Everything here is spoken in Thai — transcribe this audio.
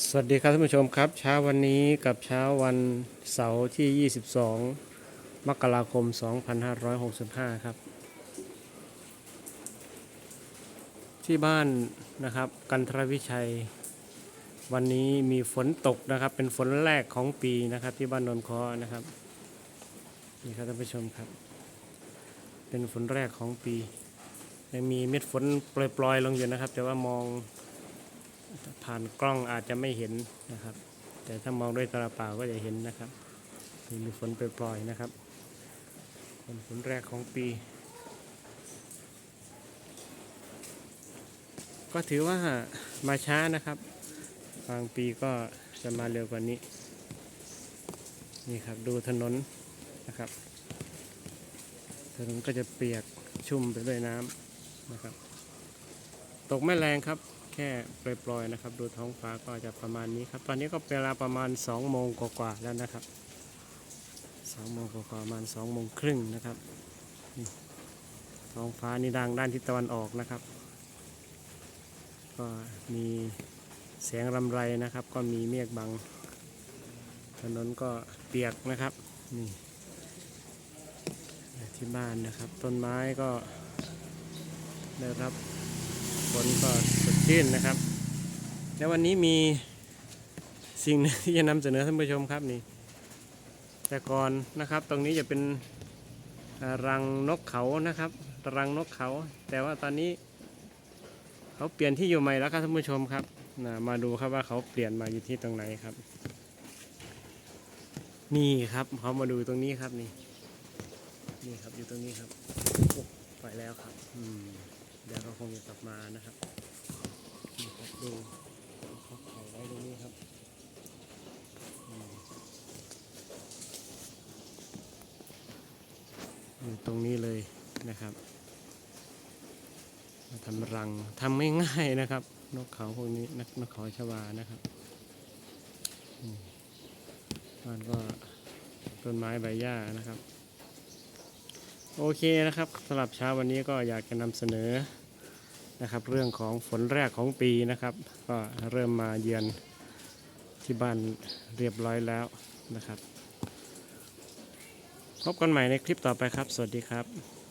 สวัสดีครับท่านผู้ชมครับ เช้าวันนี้กับเช้าวันเสาร์ที่ 22 มกราคม 2565 ครับ ที่บ้านนะครับ กันทรวิชัย วันนี้มีฝนตกนะครับ เป็นฝนแรกของปีนะครับ ที่บ้านนนคอนะครับนี่ครับท่านผู้ชมครับ เป็นฝนแรกของปียังมีเม็ดฝนปล่อยๆลงอยู่นะครับ แต่ว่ามอง ผ่านกล้องอาจจะไม่เห็นนะครับ แต่ถ้ามองด้วยตาเปล่าก็จะเห็นนะครับมีมีฝนปล่อยๆนะครับเป็นฝนแรกของปี ก็ถือว่ามาช้านะครับ บางปีก็จะมาเร็วกว่านี้ นี่ครับดูถนนนะครับ ถนนก็จะเปียกชุ่มไปด้วยน้ำนะครับ ตกไม่แรงครับ แค่ปล่อยๆนะครับ ดูท้องฟ้าก็จะประมาณนี้ครับ ตอนนี้ก็เวลาประมาณ2โมงกว่าๆแล้วนะครับ2โมงกว่าๆประมาณ2โมงครึ่งนะครับท้องฟ้านี่ดังด้านทิศตะวันออกนะครับ ก็มีแสงรำไรนะครับ ก็มีเมฆบัง ถนนก็เปียกนะครับนี่ที่บ้านนะครับ ต้นไม้ก็ได้รับ ฝนก็สดชื่นนะครับ แล้ววันนี้มีสิ่งที่จะนำเสนอท่านผู้ชมครับนี่ แต่ก่อนนะครับตรงนี้จะเป็นรังนกเขานะครับ รังนกเขา แต่ว่าตอนนี้ เขาเปลี่ยนที่อยู่ใหม่แล้วครับท่านผู้ชมครับมาดูครับว่าเขาเปลี่ยนมาอยู่ที่ตรงไหนครับ นี่ครับเขามาดูตรงนี้ครับนี่ นี่ครับอยู่ตรงนี้ครับไปแล้วครับ อืม เดี๋ยวเราคงจะกลับมานะครับนี่ครับดูเขาไข่ไว้ตรงนี้ครับอยู่ตรงนี้เลยนะครับทำรังทำไม่ง่ายนะครับ นกเขาพวกนี้นกนกเขาชวานะครับอืมบ้านก็ต้นไม้ใบหญ้านะครับ โอเคนะครับสำหรับเช้าวันนี้ก็อยากจะนำเสนอนะครับ เรื่องของฝนแรกของปีนะครับ ก็เริ่มมาเยือนที่บ้านเรียบร้อยแล้วนะครับ พบกันใหม่ในคลิปต่อไปครับ สวัสดีครับ